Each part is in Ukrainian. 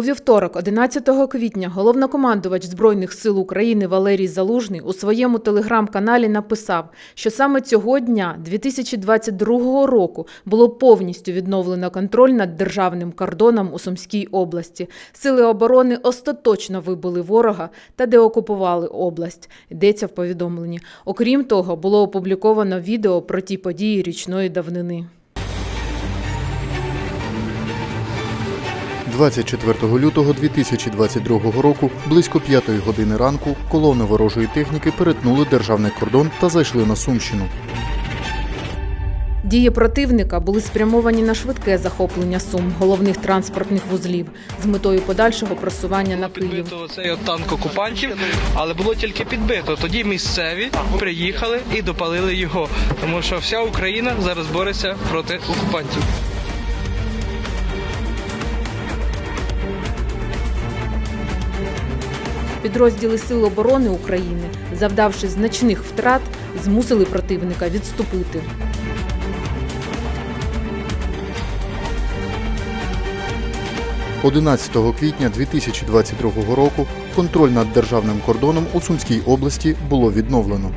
У вівторок, 11 квітня, головнокомандувач Збройних сил України Валерій Залужний у своєму телеграм-каналі написав, що саме цього дня, 2022 року, було повністю відновлено контроль над державним кордоном у Сумській області. Сили оборони остаточно вибили ворога та деокупували область. Йдеться в повідомленні. Окрім того, було опубліковано відео про ті події річної давнини. 24 лютого 2022 року, близько 5 години ранку, колони ворожої техніки перетнули державний кордон та зайшли на Сумщину. Дії противника були спрямовані на швидке захоплення сум головних транспортних вузлів з метою подальшого просування на Київ. Підбито цей от танк окупантів, але було тільки підбито. Тоді місцеві приїхали і допалили його, тому що вся Україна зараз бореться проти окупантів. Підрозділи Сил оборони України, завдавши значних втрат, змусили противника відступити. – 11 квітня 2022 року контроль над державним кордоном у Сумській області було відновлено.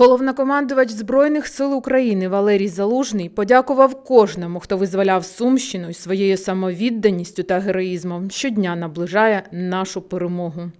Головнокомандувач Збройних сил України Валерій Залужний подякував кожному, хто визволяв Сумщину і своєю самовідданістю та героїзмом щодня наближає нашу перемогу.